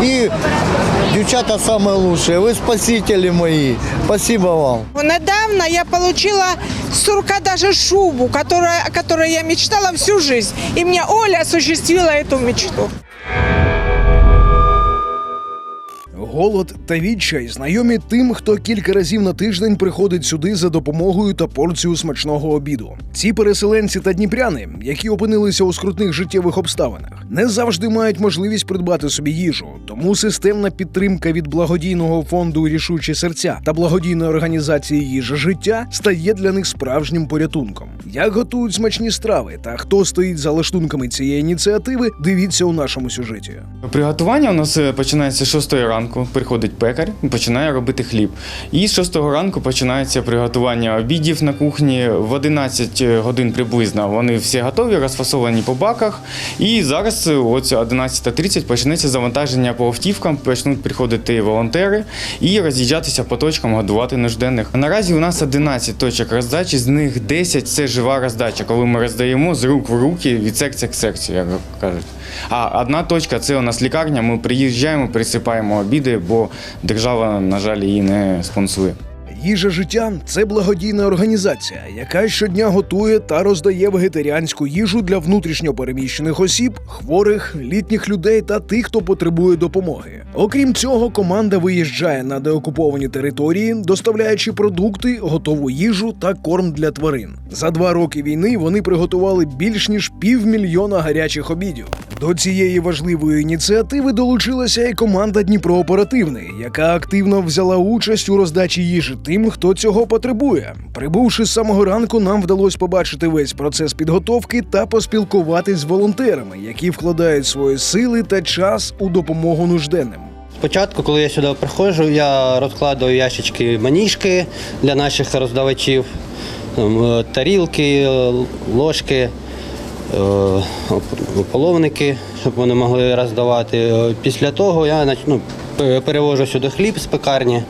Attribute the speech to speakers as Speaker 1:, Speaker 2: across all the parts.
Speaker 1: И девчата самые лучшие. Вы спасители мои. Спасибо вам.
Speaker 2: Недавно я получила с сурка даже шубу, которая, о которой я мечтала всю жизнь. И мне Оля осуществила эту мечту.
Speaker 3: Голод та відчай знайомі тим, хто кілька разів на тиждень приходить сюди за допомогою та порцію смачного обіду. Ці переселенці та дніпряни, які опинилися у скрутних життєвих обставинах, не завжди мають можливість придбати собі їжу. Тому системна підтримка від благодійного фонду Рішучі серця та благодійної організації їжа життя стає для них справжнім порятунком. Як готують смачні страви та хто стоїть за лаштунками цієї ініціативи, дивіться у нашому сюжеті.
Speaker 4: Приготування у нас е, починається з 6 ранку. Приходить пекар починає робити хліб. І з 6 ранку починається приготування обідів на кухні. В 11 годин приблизно вони всі готові, розфасовані по баках. І зараз, е, ось 11.30, почнеться завантаження по автівкам, почнуть приходити волонтери і роз'їжджатися по точкам, годувати нужденних. Наразі у нас 11 точок роздачі, з них 10 – це жива роздача, коли ми роздаємо з рук в руки від серця к серцю, як кажуть. А одна точка це у нас лікарня. Ми приїжджаємо, присипаємо обіди, бо держава, на жаль, її не спонсує.
Speaker 3: Їжа життя це благодійна організація, яка щодня готує та роздає вегетаріанську їжу для внутрішньопереміщених осіб, хворих, літніх людей та тих, хто потребує допомоги. Окрім цього, команда виїжджає на деокуповані території, доставляючи продукти, готову їжу та корм для тварин. За два роки війни вони приготували більш ніж півмільйона гарячих обідів. До цієї важливої ініціативи долучилася і команда Дніпрооперативний, яка активно взяла участь у роздачі їжі тим, хто цього потребує. Прибувши з самого ранку, нам вдалося побачити весь процес підготовки та поспілкуватись з волонтерами, які вкладають свої сили та час у допомогу нужденним.
Speaker 5: Спочатку, коли я сюди приходжу, я розкладаю ящички маніжки для наших роздавачів, е, тарілки, е, ложки, половники, щоб вони могли роздавати. Е, Після того я ну, перевожу сюди хліб з пекарні,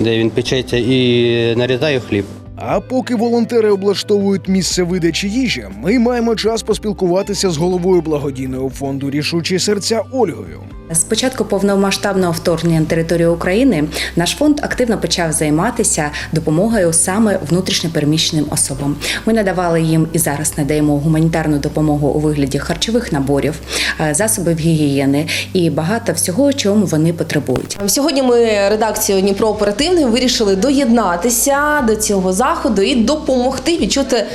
Speaker 5: де він печеться, і нарізаю хліб.
Speaker 3: А поки волонтери облаштовують місце видачі їжі, ми маємо час поспілкуватися з головою благодійного фонду Рішучі серця Ольгою.
Speaker 6: З початку повномасштабного вторгнення на територію України наш фонд активно почав займатися допомогою саме внутрішньопереміщеним особам. Ми надавали їм і зараз надаємо гуманітарну допомогу у вигляді харчових наборів, е, засобів гігієни і багато всього, чому вони потребують.
Speaker 7: Сьогодні ми редакцією Дніпро оперативний вирішили доєднатися до цього заходу і допомогти відчути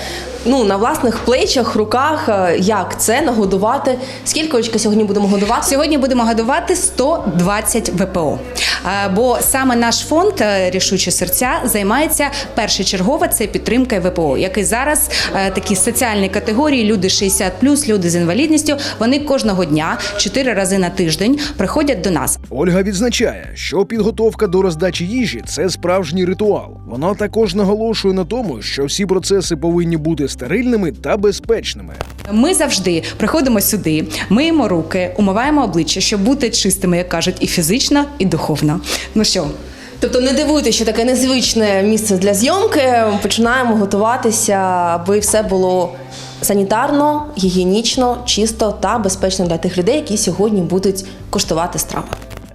Speaker 7: ну на власних плечах, руках, е, як це нагодувати. Скільки очка сьогодні будемо годувати?
Speaker 6: Сьогодні будемо годувати 120 ВПО. Е, Бо саме наш фонд е, Рішучі серця займається першочергово це підтримкою ВПО, який зараз такі соціальні категорії, люди 60+, люди з інвалідністю. Вони кожного дня, чотири рази на тиждень, приходять до нас.
Speaker 3: Ольга відзначає, що підготовка до роздачі їжі це справжній ритуал. Вона також наголошує на тому, що всі процеси повинні бути стерильними та безпечними.
Speaker 6: Ми завжди приходимо сюди, миємо руки, умиваємо обличчя, щоб бути чистими, як кажуть, і фізично, і духовно. Ну що,
Speaker 7: Тобто не дивуйтесь, що таке незвичне місце для зйомки. Починаємо готуватися, аби все було санітарно, гігієнічно, чисто та безпечно для тих людей, які сьогодні будуть коштувати страви.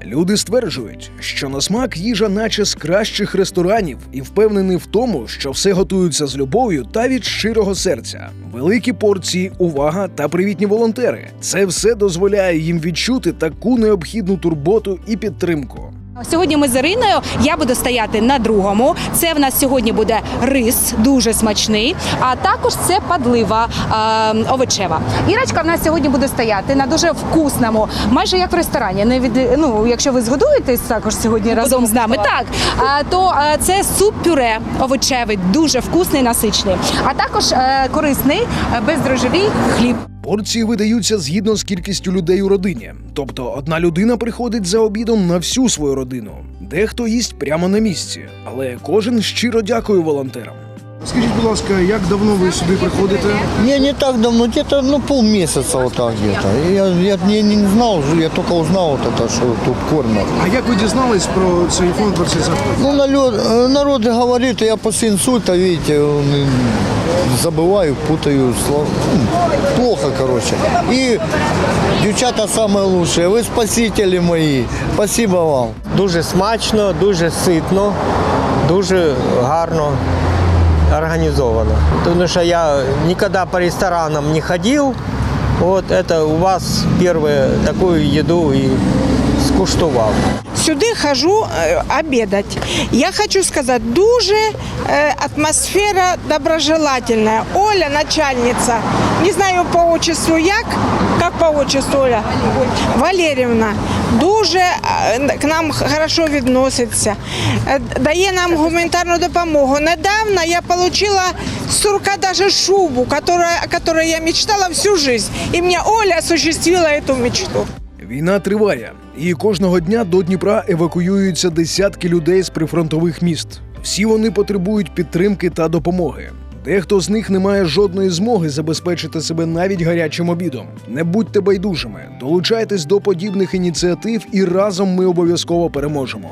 Speaker 3: Люди стверджують, що на смак їжа, наче з кращих ресторанів, і впевнені в тому, що все готується з любов'ю та від щирого серця. Великі порції, увага та привітні волонтери. Це все дозволяє їм відчути таку необхідну турботу і підтримку.
Speaker 6: Сьогодні ми з Іриною. Я буду стояти на другому. Це в нас сьогодні буде рис, дуже смачний. А також це падлива е, овочева. Ірочка в нас сьогодні буде стояти на дуже вкусному, майже як в ресторані. Не від ну, якщо ви згодуєтесь також сьогодні разом з нами, так е, то е, це суп пюре овочевий, дуже вкусний, насичний. А також е, корисний е, бездрожжевий хліб.
Speaker 3: Порції видаються згідно з кількістю людей у родині. Тобто одна людина приходить за обідом на всю свою родину. Дехто їсть прямо на місці, але кожен щиро дякує волонтерам. Скажіть, будь ласка, як давно ви сюди приходите?
Speaker 1: Не, не так давно, где-то ну, полмесяца вот так где-то. Я, я не, не знал, я только узнал вот это, что тут кормят.
Speaker 3: А як ви дізнались про цей фонд, про цей заклад?
Speaker 1: Ну, народ, э, народ говорит, я после инсульта, видите, он, э, забываю, путаю слова. М, Плохо, короче. И девчата самые лучшие, вы спасители мои. Спасибо вам.
Speaker 8: Дуже смачно, дуже ситно, дуже гарно організовано. Потому что я никогда по ресторанам не ходил. Вот это у вас первое такую еду и скуштував.
Speaker 2: Сюди хожу е, обідати. Я хочу сказати, дуже е, атмосфера доброжелательная. Оля, начальниця, не знаю по отчеству як, як по отчеству Оля Валерівна, дуже е, к нам хорошо відноситься, е, дає нам гуманітарну допомогу. Недавно я отримала с рука даже шубу, которая, о которой я мечтала всю жизнь. И мне Оля осуществила эту мечту.
Speaker 3: Війна триває, і кожного дня до Дніпра евакуюються десятки людей з прифронтових міст. Всі вони потребують підтримки та допомоги. Дехто з них не має жодної змоги забезпечити себе навіть гарячим обідом. Не будьте байдужими, долучайтесь до подібних ініціатив, і разом ми обов'язково переможемо.